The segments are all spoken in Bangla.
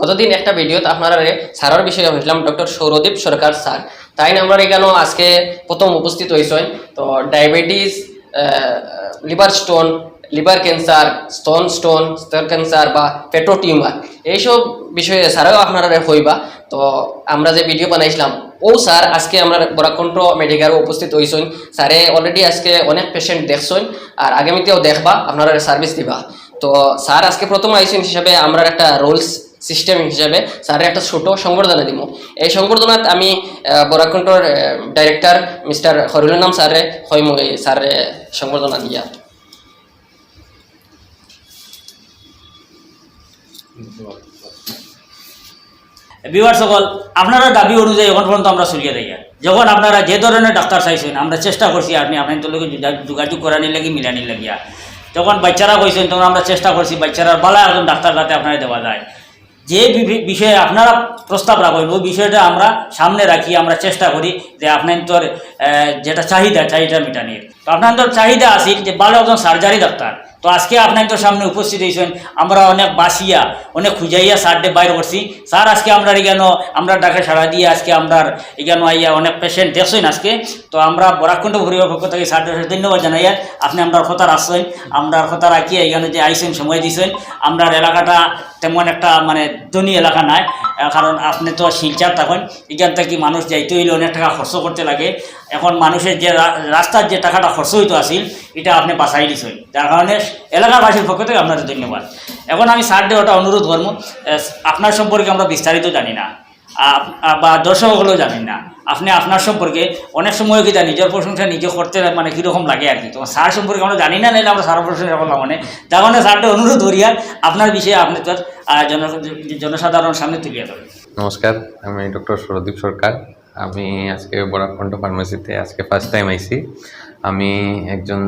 গতদিন একটা ভিডিওতে আপনারা স্যারের বিষয়ে হয়েছিলাম ডক্টর সৌরদীপ সরকার স্যার। তাই না আমরা এখানে আজকে প্রথম উপস্থিত হয়েছেন তো diabetes liver stone, liver cancer, স্তন স্টোন, স্তন ক্যান্সার বা পেটো টিউমার, এইসব বিষয়ে স্যারেও আপনারা হইবা। তো আমরা যে ভিডিও বানাইছিলাম, ও স্যার আজকে আমরা বরাকণ্ঠ মেডিকেলে উপস্থিত হয়েছেন স্যারে অলরেডি আজকে অনেক পেশেন্ট দেখছেন আর আগামীতেও দেখবা, আপনারা সার্ভিস দিবা। তো স্যার আজকে প্রথম আইসেন হিসাবে আমরা একটা রুলস সিস্টেম হিসাবে স্যারের একটা ছোট সংবর্ধনা দিব। এই সংবর্ধনাত আমি বরাকণ্ঠর ডাইরেক্টর মিস্টার হরুল নাম স্যারে, হয় স্যার সংবর্ধনা দিয়া। বিবার সকল, আপনারা দাবি অনুযায়ী এখন পর্যন্ত আমরা চলিয়ে থাকি যখন আপনারা যে ধরনের ডাক্তার চাইছেন, আমরা চেষ্টা করছি আপনি আপনার লোক যোগাযোগ করানির লাগি, মিলানির লাগিয়া যখন বাচ্চারা কইছেন, তখন আমরা চেষ্টা করছি বাচ্চারা ভালো একজন ডাক্তার যাতে আপনারা দেওয়া যায়। যে বিষয়ে আপনারা প্রস্তাব রাখবেন ওই বিষয়টা আমরা সামনে রাখি, আমরা চেষ্টা করি যে আপনার তোর যেটা চাহিদা চাহিদা মিটানির। তো আপনার তোর চাহিদা আসি যে ভালো একজন সার্জারি ডাক্তার তো আজকে আপনার তোর সামনে উপস্থিত হয়েছেন। আমরা অনেক বাসিয়া, অনেক খুঁজাইয়া স্যারডে বাইর করছি। স্যার, আজকে আমরা এখানে, আমরা ডাকে সাড়া দিয়ে আজকে আমরা এখানে আইয়া অনেক পেশেন্ট দেখছেন আজকে। তো আমরা বরাকুণ্ড পরিবার পক্ষ থেকে স্যার ধন্যবাদ জানাইয়া আপনি আমরা কথা আসছেন আমরা কথা রাখিয়া এখানে যে আইসেন সময় দিছেন। আমরা এলাকাটা তেমন একটা মানে ধনী এলাকা নাই। কারণ আপনি তো শিলচার থাকেন, এখান থেকে মানুষ যাইতে হইলে অনেক টাকা খরচ করতে লাগে। এখন মানুষের যে রাস্তার যে টাকাটা খরচ হইতো আসিল এটা আপনি বাঁচাই দিছেন। যার কারণে এলাকাবাসীর পক্ষ থেকে আপনার ধন্যবাদ। এখন আমি স্যারডে ওটা অনুরোধ করব আপনার সম্পর্কে আমরা বিস্তারিত জানি না। বা দর্শকগুলো জানেন না। আপনি আপনার সম্পর্কে অনেক সময় কি নিজের প্রশংসা নিজে করতে মানে কীরকম লাগে আর কি। তো স্যার সম্পর্কে আমরা জানি না নাইলে আমরা স্যার প্রশংসা করলাম মানে। যার কারণে স্যারটা অনুরোধ করিয়া আপনার বিষয়ে আপনি তো জন জনসাধারণের সামনে তুলিয়া নমস্কার, আমি ডক্টর সৌরদীপ সরকার। আমি আজকে বরাকণ্ঠ ফার্মেসিতে আজকে ফার্স্ট টাইম আইছি। আমি একজন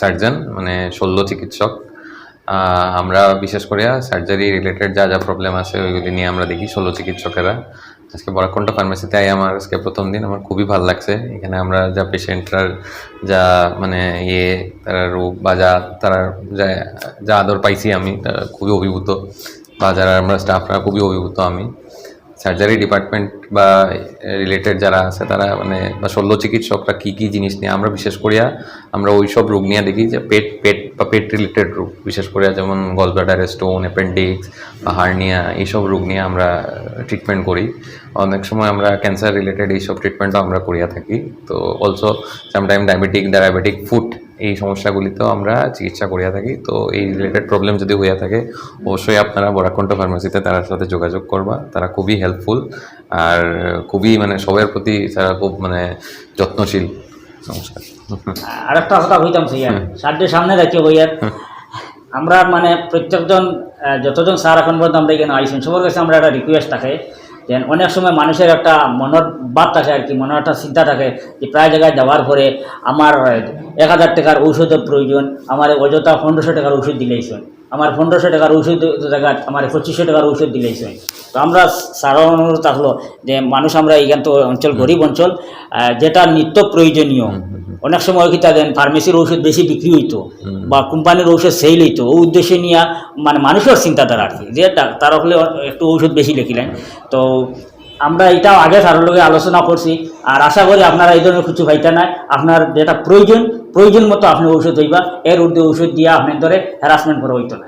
সার্জন মানে শল্য চিকিৎসক। আমরা বিশেষ করে সার্জারি রিলেটেড যা যা প্রবলেম আছে, ওইগুলি নিয়ে আমরা দেখি শল্য চিকিৎসকেরা। আজকে বরাকণ্ঠ ফার্মেসিতে আই আমার আজকে প্রথম দিন, আমার খুবই ভালো লাগছে। এখানে আমরা যা পেশেন্টরার যা মানে ইয়ে তারা রোগ বা যা, তারা যা যা আদর পাইছি আমি, তারা খুবই অভিভূত। বা যারা আমরা স্টাফরা খুবই অভিভূত আমি। সার্জারি ডিপার্টমেন্ট বা রিলেটেড যারা আছে তারা মানে বা শল্য চিকিৎসকরা কী কী জিনিস নিয়ে, আমরা বিশেষ করিয়া, আমরা ওই সব রোগ নিয়ে দেখি যে পেট পেট বা পেট রিলেটেড রোগ। বিশেষ করে যেমন গলব্লাডার স্টোন অ্যাপেন্ডিক্স বা হার্নিয়া এইসব রোগ নিয়ে আমরা ট্রিটমেন্ট করি। অনেক সময় আমরা ক্যান্সার রিলেটেড এইসব ট্রিটমেন্টও আমরা করিয়া থাকি। তো also sometime diabetic diabetic food এই সমস্যাগুলিতেও আমরা চিকিৎসা করিয়া থাকি। তো এই রিলেটেড প্রবলেম যদি হইয়া থাকে অবশ্যই আপনারা বরাকণ্ঠ ফার্মেসিতে তার সাথে যোগাযোগ করবা। তারা খুবই হেল্পফুল আর খুবই মানে সবার প্রতি তারা খুব মানে যত্নশীল। নমস্কার। আর একটা কথা কইতাম সিয়ার স্যারদের সামনে রাখি বইয়ার আমরা মানে প্রত্যেকজন যতজন স্যার এখন পর্যন্ত আমরা এখানে আইসেন সবার কাছে আমরা একটা রিকোয়েস্ট থাকে। যে অনেক সময় মানুষের একটা মনের বাদ থাকে আর কি, মনের একটা চিন্তা থাকে যে প্রায় জায়গায় যাওয়ার পরে আমার, এক হাজার টাকার ঔষধের প্রয়োজন, আমার অযথা পনেরোশো টাকার ঔষধ দিলেইছেন আমার পনেরোশো টাকার ঔষধ জায়গায় আমার পঁচিশশো টাকার ঔষধ দিলেইছেন তো আমরা অনুরোধ থাকল যে মানুষ আমরা এইখান তো অঞ্চল, গরিব অঞ্চল যেটা নিত্য প্রয়োজনীয়। অনেক সময় কি তাদের ফার্মেসির ঔষধ বেশি বিক্রি হইতো বা কোম্পানির ঔষধ সেল হইতো। ওই উদ্দেশ্যে নিয়ে মানে মানুষের চিন্তাধারা আর কি। যে তারা হলে একটু ঔষধ বেশি লিখিলেন তো আমরা এটাও আগে তার লগে আলোচনা করছি। আর আশা করি আপনারা এই ধরনের কিছু ভাইটা না আপনার যেটা প্রয়োজন প্রয়োজন মতো আপনি ঔষধ হইবা। এর ঊর্ধ্বে ঔষধ দিয়ে আপনার ধরে হ্যারাসমেন্ট করা হইতো না।